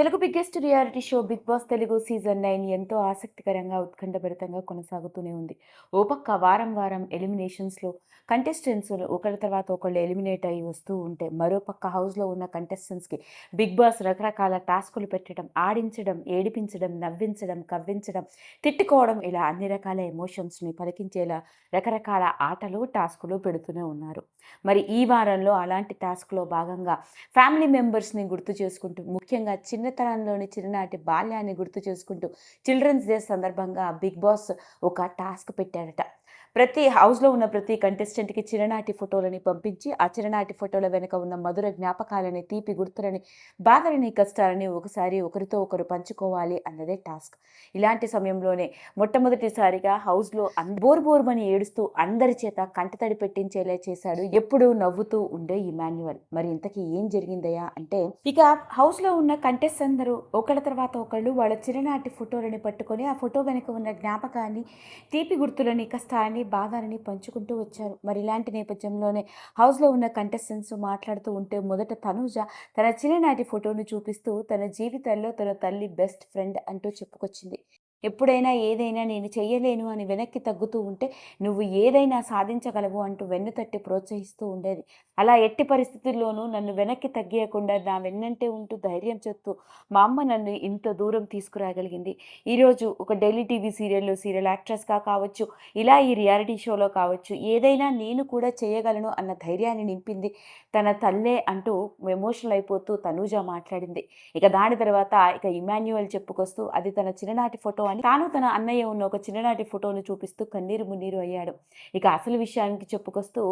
Telugu biggest reality show Bigg Boss Telugu season nine ఎంతో ఆసక్తికరంగా ఉత్కంఠభరితంగా కొనసాగుతూనే ఉంది. ఓ పక్క వారం వారం ఎలిమినేషన్స్లో కంటెస్టెంట్స్ ఒకరి తర్వాత ఒకళ్ళు ఎలిమినేట్ అయ్యి వస్తూ ఉంటే మరో పక్క హౌస్లో ఉన్న కంటెస్టెంట్స్కి బిగ్ బాస్ రకరకాల టాస్కులు పెట్టడం ఆడించడం ఏడిపించడం నవ్వించడం కవ్వించడం తిట్టుకోవడం ఇలా అన్ని రకాల ఎమోషన్స్ని పలికించేలా రకరకాల ఆటలు టాస్కులు పెడుతూనే ఉన్నారు. మరి ఈ వారంలో అలాంటి టాస్క్లో భాగంగా ఫ్యామిలీ మెంబర్స్ని గుర్తు చేసుకుంటూ ముఖ్యంగా చిన్న చిన్నతనంలోని చిన్ననాటి బాల్యాన్ని గుర్తు చేసుకుంటూ చిల్డ్రన్స్ డే సందర్భంగా బిగ్ బాస్ ఒక టాస్క్ పెట్టాడట ప్రతి హౌస్లో ఉన్న ప్రతి కంటెస్టెంట్కి చిరనాటి ఫోటోలని పంపించి ఆ చిరనాటి ఫోటోల వెనుక ఉన్న మధుర జ్ఞాపకాలని తీపి గుర్తులని బాధలని కష్టాలని ఒకసారి ఒకరితో ఒకరు పంచుకోవాలి అన్నదే టాస్క్. ఇలాంటి సమయంలోనే మొట్టమొదటిసారిగా హౌస్లో బోర్ బోర్మని ఏడుస్తూ అందరి చేత కంటతడి పెట్టించేలా చేశాడు ఎప్పుడూ నవ్వుతూ ఉండే ఇమాన్యువల్. మరి ఇంతకీ ఏం జరిగిందయ్యా అంటే ఇక హౌస్లో ఉన్న కంటెస్ట్ అందరూ ఒకళ్ళ తర్వాత ఒకళ్ళు వాళ్ళ చిరనాటి ఫోటోలని పట్టుకొని ఆ ఫోటో వెనుక ఉన్న జ్ఞాపకాన్ని తీపి గుర్తులని కష్టాలని బాధలని పంచుకుంటూ వచ్చారు. మరి ఇలాంటి నేపథ్యంలోనే హౌస్లో ఉన్న కంటెస్టెంట్స్ మాట్లాడుతూ ఉంటే మొదట తనూజ తన చిన్ననాటి ఫోటోను చూపిస్తూ తన జీవితంలో తన తల్లి బెస్ట్ ఫ్రెండ్ అంటూ చెప్పుకొచ్చింది. ఎప్పుడైనా ఏదైనా నేను చెయ్యలేను అని వెనక్కి తగ్గుతూ ఉంటే నువ్వు ఏదైనా సాధించగలవు అంటూ వెన్ను తట్టి ప్రోత్సహిస్తూ ఉండేది. అలా ఎట్టి పరిస్థితుల్లోనూ నన్ను వెనక్కి తగ్గేయకుండా నా వెన్నంటే ఉంటూ ధైర్యం చెప్తూ మా అమ్మ నన్ను ఇంత దూరం తీసుకురాగలిగింది. ఈరోజు ఒక డైలీ టీవీ సీరియల్లో సీరియల్ యాక్ట్రెస్గా కావచ్చు ఇలా ఈ రియాలిటీ షోలో కావచ్చు ఏదైనా నేను కూడా చేయగలను అన్న ధైర్యాన్ని నింపింది తన తల్లే అంటూ ఎమోషనల్ అయిపోతూ తనూజ మాట్లాడింది. ఇక దాని తర్వాత ఇక ఇమాన్యువల్ చెప్పుకొస్తూ అది తన చిన్ననాటి ఫోటో అని. తాను తన అన్నయ్య ఉన్న ఒక చిన్ననాటి ఫోటోను చూపిస్తూ కన్నీరు మున్నీరు అయ్యాడు. ఇక అసలు విషయానికి చెప్పుకొస్తూ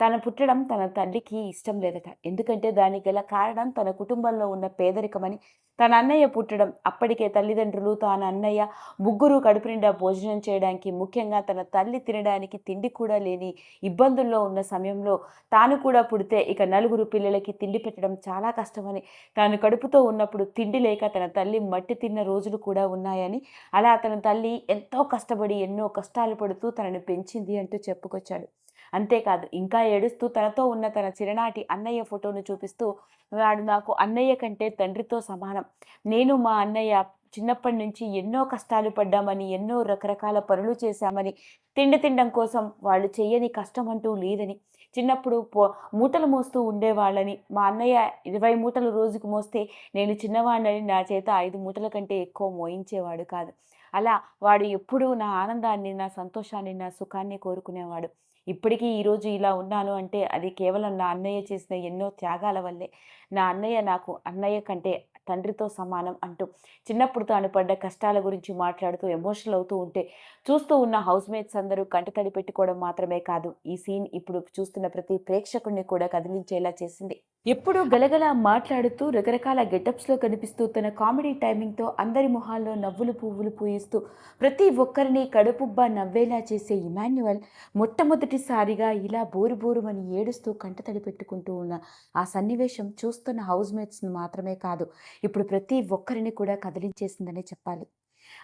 తన పుట్టడం తన తల్లికి ఇష్టం లేదట. ఎందుకంటే దానికి గల కారణం తన కుటుంబంలో ఉన్న పేదరికమని తన అన్నయ్య పుట్టడం. అప్పటికే తల్లిదండ్రులు తాను అన్నయ్య ముగ్గురు కడుపు నిండా భోజనం చేయడానికి ముఖ్యంగా తన తల్లి తినడానికి తిండి కూడా లేని ఇబ్బందుల్లో ఉన్న సమయంలో తాను కూడా పుడితే ఇక నలుగురు పిల్లలకి తిండి పెట్టడం చాలా కష్టమని తాను కడుపుతో ఉన్నప్పుడు తిండి లేక తన తల్లి మట్టి తిన్న రోజులు కూడా ఉన్నాయని అలా తన తల్లి ఎంతో కష్టపడి ఎన్నో కష్టాలు పడుతూ తనను పెంచింది అంటూ చెప్పుకొచ్చాడు. అంతేకాదు ఇంకా ఏడుస్తూ తనతో ఉన్న తన చిరనాటి అన్నయ్య ఫోటోను చూపిస్తూ వాడు నాకు అన్నయ్య కంటే తండ్రితో సమానం. నేను మా అన్నయ్య చిన్నప్పటి నుంచి ఎన్నో కష్టాలు పడ్డామని ఎన్నో రకరకాల పనులు చేశామని తిండి తినడం కోసం వాళ్ళు చెయ్యని కష్టం అంటూ లేదని చిన్నప్పుడు పో మూటలు మోస్తూ ఉండేవాళ్ళని మా అన్నయ్య ఇరవై మూటలు రోజుకు మోస్తే నేను చిన్నవాడిని నా చేత ఐదు మూటల కంటే ఎక్కువ మోయించేవాడు కాదు. అలా వాడు ఎప్పుడూ నా ఆనందాన్ని నా సంతోషాన్ని నా సుఖాన్ని కోరుకునేవాడు. ఇప్పటికీ ఈరోజు ఇలా ఉన్నాను అంటే అది కేవలం నా అన్నయ్య చేసిన ఎన్నో త్యాగాల వల్లే. నా అన్నయ్య నాకు అన్నయ్య కంటే తండ్రితో సమానం అంటూ చిన్నప్పుడు తాను పడ్డ కష్టాల గురించి మాట్లాడుతూ ఎమోషనల్ అవుతూ ఉంటే చూస్తూ ఉన్న హౌస్ మేట్స్ అందరూ కంటతడి పెట్టుకోవడం మాత్రమే కాదు. ఈ సీన్ ఇప్పుడు చూస్తున్న ప్రతి ప్రేక్షకుడిని కూడా కదిలించేలా చేసింది. ఎప్పుడూ గలగల మాట్లాడుతూ రకరకాల గెటప్స్లో కనిపిస్తూ తన కామెడీ టైమింగ్తో అందరి మొహాల్లో నవ్వులు పువ్వులు పూయిస్తూ ప్రతి ఒక్కరిని కడుపుబ్బా నవ్వేలా చేసే ఇమాన్యువల్ మొట్టమొదటిసారిగా ఇలా బోరు బోరుమని ఏడుస్తూ కంటతడి పెట్టుకుంటూ ఉన్న ఆ సన్నివేశం చూస్తున్న హౌస్ మేట్స్ని మాత్రమే కాదు ఇప్పుడు ప్రతి ఒక్కరిని కూడా కదిలించేసిందనే చెప్పాలి.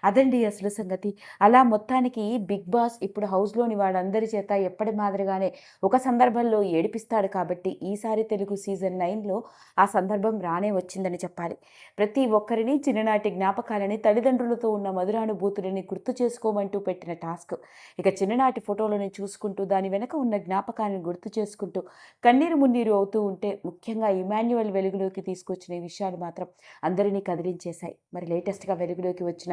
అదండి అసలు సంగతి. అలా మొత్తానికి బిగ్ బాస్ ఇప్పుడు హౌస్లోని వాళ్ళందరి చేత ఎప్పటి మాదిరిగానే ఒక సందర్భంలో ఏడిపిస్తాడు కాబట్టి ఈసారి తెలుగు సీజన్ నైన్లో ఆ సందర్భం రానే వచ్చిందని చెప్పాలి. ప్రతి ఒక్కరిని చిన్ననాటి జ్ఞాపకాలని తల్లిదండ్రులతో ఉన్న మధురానుభూతులని గుర్తు చేసుకోమంటూ పెట్టిన టాస్క్. ఇక చిన్ననాటి ఫోటోలని చూసుకుంటూ దాని వెనక ఉన్న జ్ఞాపకాలను గుర్తు చేసుకుంటూ కన్నీరు మున్నీరు అవుతూ ఉంటే ముఖ్యంగా ఇమాన్యువల్ వెలుగులోకి తీసుకొచ్చిన విషయాలు మాత్రం అందరినీ కదిలించేశాయి. మరి లేటెస్ట్గా వెలుగులోకి వచ్చిన